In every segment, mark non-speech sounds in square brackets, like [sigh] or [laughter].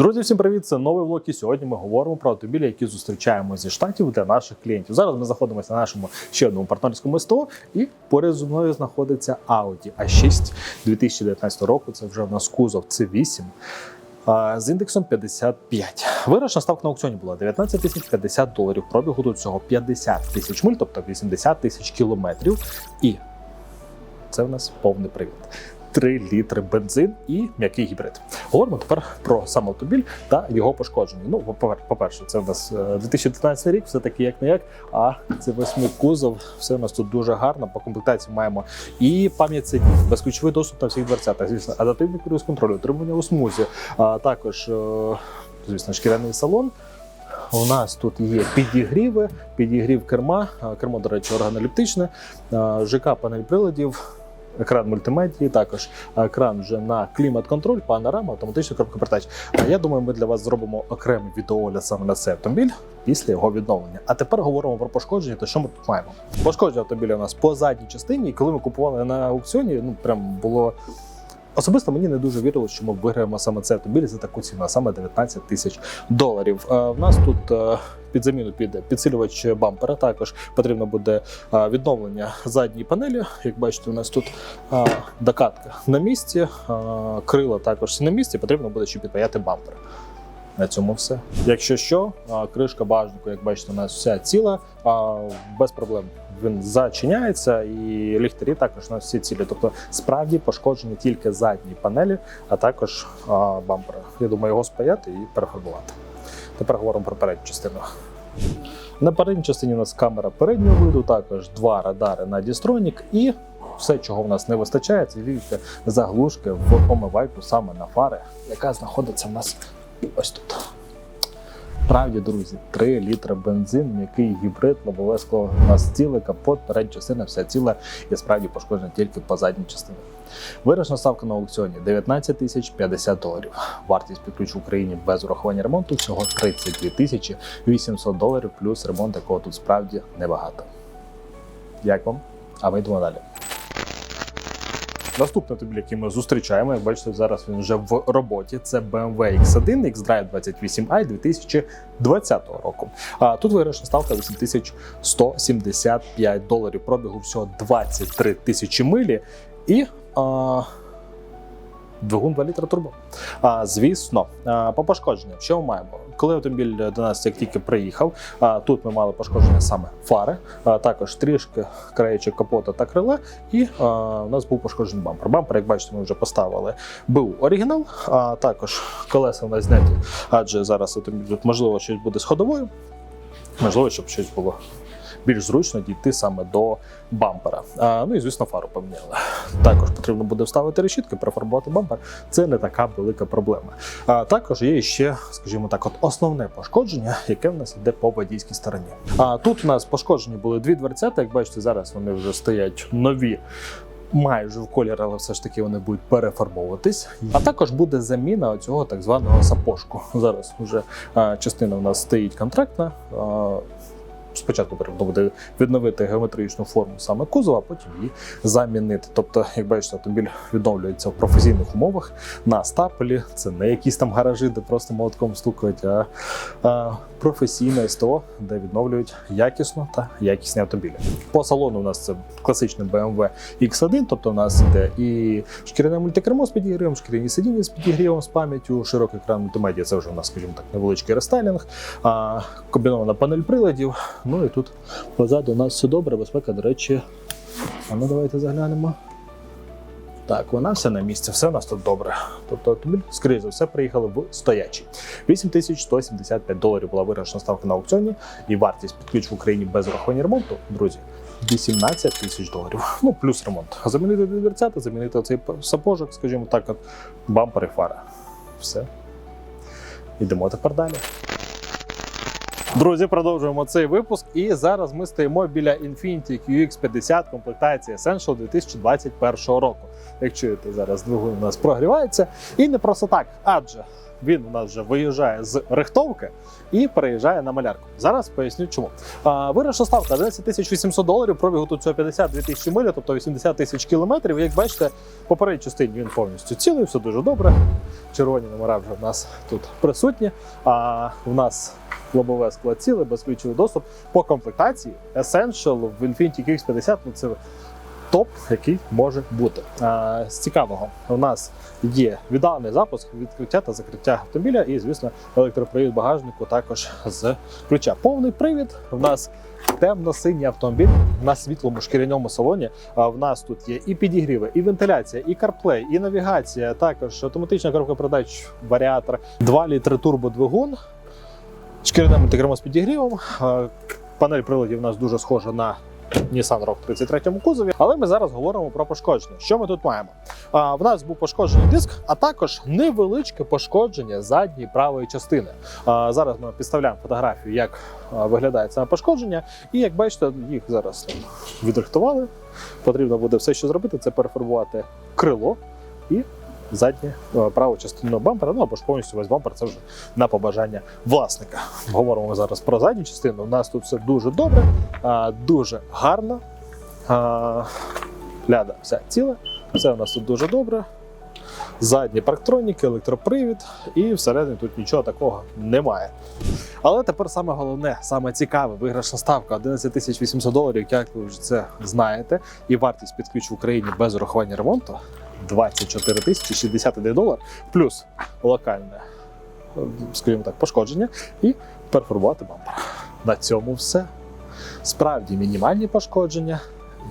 Друзі, всім привіт! Це новий влог. І сьогодні ми говоримо про автомобілі, які зустрічаємо зі штатів для наших клієнтів. Зараз ми знаходимося на нашому ще одному партнерському СТО, і поряд зі мною знаходиться Audi A6 2019 року. Це вже в нас кузов C8 з індексом 55. Виручна ставка на аукціоні була 19 тисяч 50 доларів. Пробігу тут всього 50 тисяч миль, тобто 80 тисяч кілометрів. І це в нас повний привід. 3 літри бензин і м'який гібрид. Говоримо тепер про сам автомобіль та його пошкодження. Ну, по-перше, це в нас е, 2019 рік, все таки як не як. А це восьми кузов. Все у нас тут дуже гарно. По комплектації маємо і пам'ять сидінь, безключовий доступ на всіх дверцятах. Звісно, адаптивний круїз контроль, утримання у смузі, а також, е, звісно, шкіряний салон. У нас тут є підігріви, підігрів керма. Кермо, до речі, органолептичне, а, ЖК панель приладів, екран мультимедії, також екран вже на клімат-контроль, панорама, автоматична коробка. А я думаю, ми для вас зробимо окремий відеоогляд саме на цей автомобіль після його відновлення. А тепер говоримо про пошкодження. То що ми тут маємо? Пошкодження автомобіля у нас по задній частині. І коли ми купували на аукціоні, ну прям було. Особисто мені не дуже вірилось, що ми виграємо саме цей автомобіль за таку ціну, а саме 19 тисяч доларів. Е, В нас тут е, під заміну піде підсилювач бампера. Також потрібно буде е, відновлення задньої панелі. Як бачите, у нас тут докатка на місці, крила також на місці. Потрібно буде ще підпаяти бампер. На цьому все. Якщо що, кришка багажнику, як бачите, у нас вся ціла, без проблем. Він зачиняється, і ліхтарі також у нас всі цілі. Тобто, справді пошкоджені тільки задні панелі, а також а, бампери. Я думаю, його спаяти і перефарбувати. Тепер говоримо про передню частину. На передній частині у нас камера переднього виду, також два радари на дістронік і все, чого в нас не вистачає, це видите, заглушки в омивайку саме на фари, яка знаходиться в нас ось тут. Справді, друзі, 3 літри бензин, м'який гібрид, лобове скло у нас ціле, капот, передня частина, вся ціла і справді пошкоджена тільки по задній частині. Вирішна ставка на аукціоні 19 тисяч 50 доларів. Вартість під ключ в Україні без урахування ремонту всього 32 тисячі 800 доларів, плюс ремонт, якого тут справді небагато. Як вам? А ми йдемо далі. Наступний автомобіль, який ми зустрічаємо, як бачите, зараз він вже в роботі. Це BMW X1 X-Drive 28i 2020 року. А тут виграшна ставка 8175 доларів. Пробігу всього 23 тисячі милі і. А... Двигун 2 літра турбо. А, звісно, а, по пошкодженням, що ми маємо? Коли автомобіль до нас як тільки приїхав, а, тут ми мали пошкодження саме фари, а, також трішки краєчок капота та крила, і а, у нас був пошкоджений бампер. Бампер, як бачите, ми вже поставили. Був оригінал, а також колеса у нас зняті, адже зараз можливо щось буде з ходовою, можливо, щоб щось було більш зручно дійти саме до бампера. А, ну і звісно, фару поміняли. Також потрібно буде вставити решітки, перефарбувати бампер. Це не така велика проблема. А також є ще, скажімо так, от основне пошкодження, яке в нас йде по водійській стороні. А тут у нас пошкоджені були дві дверцята. Як бачите, зараз вони вже стоять нові. Майже в колір, але все ж таки вони будуть перефарбовуватись. А також буде заміна цього так званого сапожку. Зараз вже частина у нас стоїть контрактна. Спочатку потрібно буде відновити геометричну форму саме кузова, а потім її замінити. Тобто, як бачите, автомобіль відновлюється в професійних умовах на стапелі. Це не якісь там гаражі, де просто молотком стукають, а, а професійне СТО, де відновлюють якісно та якісні автомобілі. По салону у нас це класичний BMW X1, тобто у нас іде і шкіряне мультикермо з підігрівом, шкіряні сидіння з підігрівом з пам'яттю, широкий екран мультимедіа, це вже у нас, скажімо так, невеличкий рестайлінг, а, комбінована панель приладів. Ну і тут позаду у нас все добре, безпека, до речі. А ну давайте заглянемо. Так, вона все на місці, все у нас тут добре. Тобто автомобіль, скоріше за все, приїхали в стоячий. 8175 доларів була вирішена ставка на аукціоні, і вартість під ключ в Україні без врахування ремонту, друзі, 18 тисяч доларів. Ну, плюс ремонт. Замінити дверцята, замінити оцей сапожок, скажімо так, от, бампер фара. Все. Йдемо тепер далі. Друзі, продовжуємо цей випуск. І зараз ми стоїмо біля Infiniti QX50 комплектації Essential 2021 року. Як чуєте, зараз двигун у нас прогрівається. І не просто так, адже він у нас вже виїжджає з рихтовки і переїжджає на малярку. Зараз поясню чому. А, вирішна ставка 11 тисяч 800 доларів, пробігу тут всього 52 тисячі милі, тобто 80 тисяч кілометрів. Як бачите, попередній частині він повністю цілий, все дуже добре. Червоні номера вже в нас тут присутні. А в нас лобове скло ціле, безключовий доступ. По комплектації Essential в Infiniti QX50 ну це топ, який може бути. З цікавого, у нас є віддалений запуск, відкриття та закриття автомобіля, і, звісно, електропривід багажнику також з ключа. Повний привід. У нас темно-синій автомобіль на світлому шкіряному салоні. А в нас тут є і підігріви, і вентиляція, і CarPlay, і навігація. Також автоматична коробка передач, варіатор, 2 літри турбодвигун. Шкіряне мультикермо з підігрівом. Панель приладів у нас дуже схожа на Nissan в 33 кузові. Але ми зараз говоримо про пошкодження. Що ми тут маємо? А, в нас був пошкоджений диск, а також невеличке пошкодження задньої правої частини. А, зараз ми підставляємо фотографію, як виглядає це пошкодження. І як бачите, їх зараз відрихтували. Потрібно буде все, що зробити, це перефарбувати крило і задню е, праву частину бампера, ну або ж повністю весь бампер, це вже на побажання власника. Говоримо зараз про задню частину. У нас тут все дуже добре, дуже гарно. Ляда вся ціла, все у нас тут дуже добре. Задні парктроніки, електропривід, і всередині тут нічого такого немає. Але тепер саме головне, саме цікаве, виграшна ставка 11 800 доларів, як ви вже це знаєте, і вартість під ключ в Україні без урахування ремонту 24 тисячі 61 долар, плюс локальне, скажімо так, пошкодження і перфорувати бампер. На цьому все. Справді мінімальні пошкодження,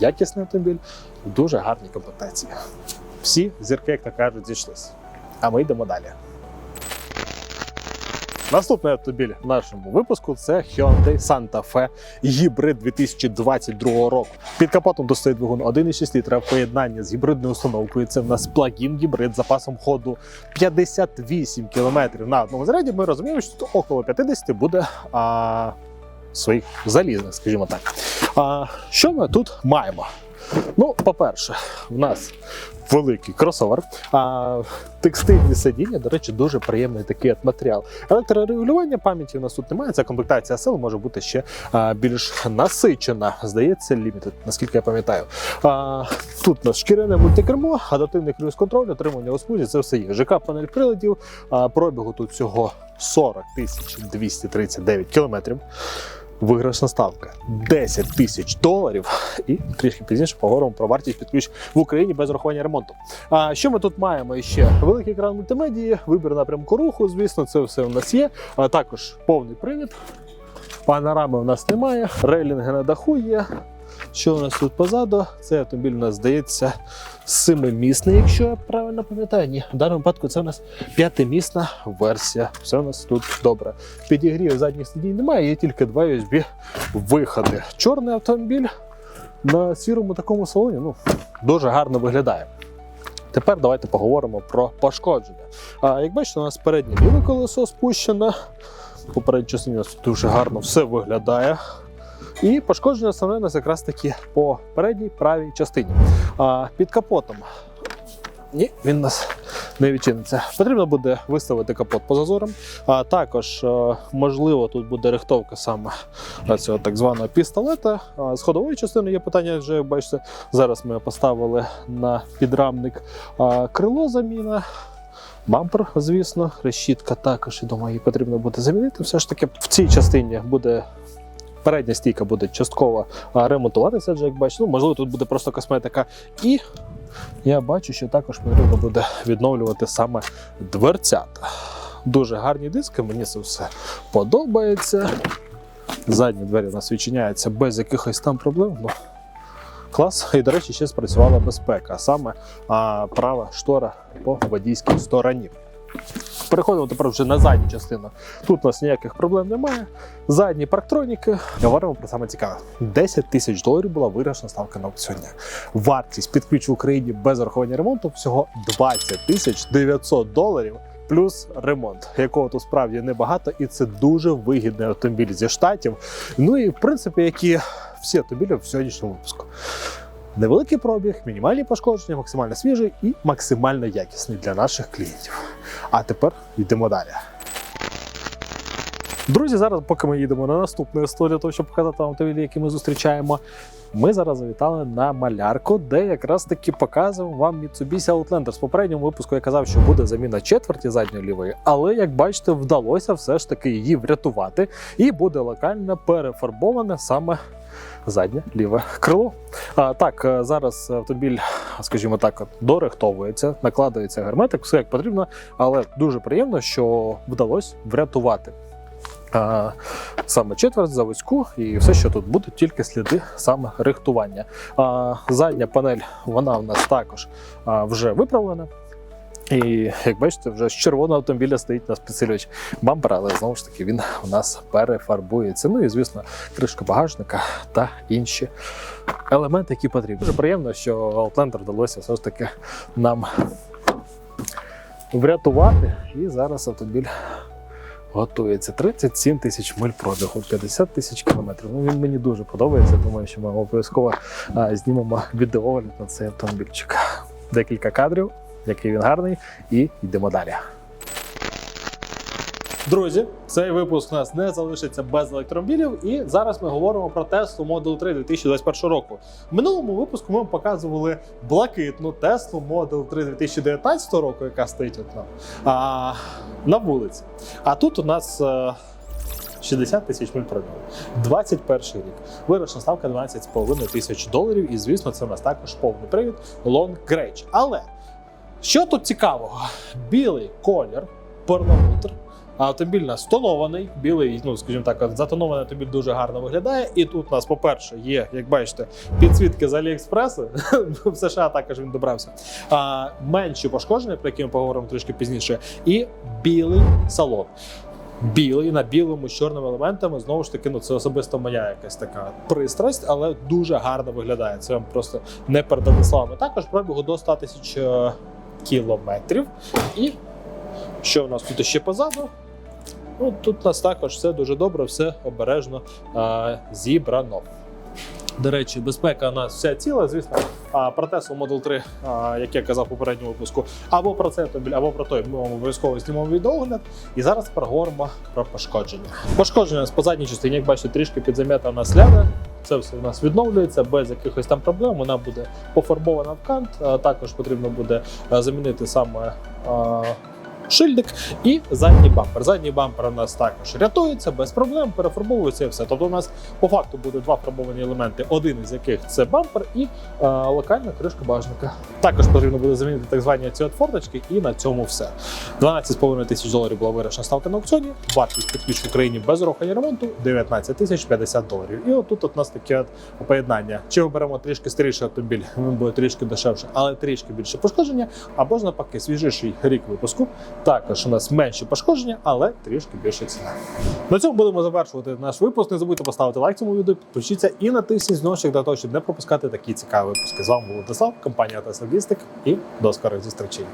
якісний автомобіль дуже гарні комплектації. Всі зірки, як то кажуть, зійшлись. А ми йдемо далі. Наступний автомобіль в нашому випуску це Hyundai Santa Fe гібрид 2022 року. Під капотом достоїть двигун 1,6 літра в поєднанні з гібридною установкою. Це в нас плагін гібрид з запасом ходу 58 км на одному заряді. Ми розуміємо, що тут около 50 буде а, своїх залізних, скажімо так. А, що ми тут маємо? Ну, по-перше, в нас великий кросовер. А текстильні сидіння, до речі, дуже приємний такий матеріал. Електрорегулювання пам'яті у нас тут немає. Ця комплектація сил може бути ще а, більш насичена. Здається, лімітед, наскільки я пам'ятаю. А, тут у нас шкіряне мультикермо, адаптивний круїз контроль, отримання у смузі, це все є. ЖК панель приладів, а, пробігу тут всього 40 239 кілометрів. Виграшна ставка 10 тисяч доларів. І трішки пізніше поговоримо про вартість під ключ в Україні без рахування ремонту. А що ми тут маємо ще? Великий екран мультимедії, вибір напрямку руху. Звісно, це все у нас є. А також повний привід. Панорами у нас немає, рейлінги на даху є. Що у нас тут позаду? Цей автомобіль у нас здається семимісний, якщо я правильно пам'ятаю. Ні, в даному випадку це у нас п'ятимісна версія. Все у нас тут добре. Підігрів задніх сидінь немає, є тільки два USB виходи. Чорний автомобіль на сірому такому салоні ну, дуже гарно виглядає. Тепер давайте поговоримо про пошкодження. А, як бачите, у нас переднє ліве колесо спущене. По передній частині у нас дуже гарно все виглядає. І пошкодження основне у нас якраз таки по передній правій частині. А під капотом. Ні, він нас не відчиниться. Потрібно буде виставити капот по зазорам. А також, е, можливо, тут буде рихтовка саме цього так званого пістолета. А з ходової частини є питання, вже як бачите, зараз ми поставили на підрамник крило заміна. Бампер, звісно, решітка також, я думаю, її потрібно буде замінити. Все ж таки в цій частині буде передня стійка буде частково ремонтуватися, адже як бачите, ну, можливо, тут буде просто косметика. І я бачу, що також потрібно буде відновлювати саме дверцята. Дуже гарні диски, мені це все подобається. Задні двері у нас відчиняються без якихось там проблем. Ну, клас. І, до речі, ще спрацювала безпека, саме а, права штора по водійській стороні. Переходимо тепер вже на задню частину. Тут у нас ніяких проблем немає. Задні парктроніки. Говоримо про саме цікаве. 10 тисяч доларів була виграшна ставка на аукціоні. Вартість під ключ в Україні без урахування ремонту всього 20 тисяч 900 доларів. Плюс ремонт, якого тут справді небагато, і це дуже вигідний автомобіль зі штатів. Ну і в принципі, які всі автомобілі в сьогоднішньому випуску. Невеликий пробіг, мінімальні пошкодження, максимально свіжий і максимально якісний для наших клієнтів. А тепер йдемо далі. Друзі, зараз, поки ми їдемо на наступну історію, того, щоб показати вам автомобілі, які ми зустрічаємо. Ми зараз завітали на малярку, де якраз таки показуємо вам Mitsubishi Outlander. З попереднього випуску я казав, що буде заміна четверті задньої лівої, але як бачите, вдалося все ж таки її врятувати, і буде локально перефарбоване саме заднє ліве крило. А, так, е, зараз автомобіль, скажімо так, дорихтовується, накладається герметик, все як потрібно, але дуже приємно, що вдалося врятувати. Саме четверть заводську і все, що тут будуть тільки сліди саме рихтування. Задня панель вона у нас також вже виправлена. І як бачите, вже з червоного автомобіля стоїть у нас підсилювач бампера, але знову ж таки він у нас перефарбується. Ну і звісно, кришка багажника та інші елементи, які потрібні. Дуже приємно, що Outlander вдалося все ж таки нам врятувати. І зараз автомобіль готується 37 тисяч миль пробігу, 50 тисяч кілометрів. Ну він мені дуже подобається. Думаю, що ми обов'язково знімемо відеоогляд на цей автомобільчик. Декілька кадрів, який він гарний, і йдемо далі. Друзі, цей випуск у нас не залишиться без електромобілів, і зараз ми говоримо про Tesla Model 3 2021 року. В минулому випуску ми вам показували блакитну Tesla Model 3 2019 року, яка стоїть от нам а, на вулиці. А тут у нас. е, 60 тисяч миль пробігу. 21 рік. Виручна ставка 12,5 тисяч доларів. І звісно, це у нас також повний привід Long Range. Але що тут цікавого? Білий колір, перламутр. Автомобіль нас тонований, білий, ну скажімо так, затонований автомобіль дуже гарно виглядає. І тут у нас, по-перше, є, як бачите, підсвітки з Аліекспресу. [laughs] В США також він добрався. А, менші пошкодження, про які ми поговоримо трішки пізніше, і білий салон. Білий на білому з чорними елементами. Знову ж таки, ну це особисто моя якась така пристрасть, але дуже гарно виглядає. Це вам просто не передати словами. Також пробігу до 100 тисяч е, кілометрів. І що в нас тут ще позаду? Ну, тут у нас також все дуже добре, все обережно е, зібрано. До речі, безпека у нас вся ціла, звісно. А про Tesla Model 3, а, як я казав у попередньому випуску, або про автомобіль, або про той, ми обов'язково знімемо відеогляд. І зараз поговоримо про пошкодження. Пошкодження у нас по задній частині, як бачите, трішки підзам'ята у нас. Це все у нас відновлюється без якихось там проблем. Вона буде пофарбована в кант. Також потрібно буде замінити саме. Шильдик і задній бампер. Задній бампер у нас також рятується без проблем, перефарбовується і все. Тобто, у нас по факту буде два фарбовані елементи, один із яких це бампер і е, локальна кришка багажника. Також потрібно буде замінити так звані ці форточки, і на цьому все. 12,5 тисяч доларів була вирішена ставка на аукціоні. Вартість під ключ в Україні без рухання ремонту 19 тисяч 50 доларів. І отут от у нас таке от поєднання. Чи оберемо трішки старіший автомобіль, він буде трішки дешевше, але трішки більше пошкодження, або ж навпаки свіжіший рік випуску. Також у нас менші пошкодження, але трішки більше ціна. На цьому будемо завершувати наш випуск. Не забудьте поставити лайк цьому відео, підпишіться і натисніть дзвіночок для того, щоб не пропускати такі цікаві випуски. З вами був Владислав, компанія Тесла Logistic і до скорих зустрічей.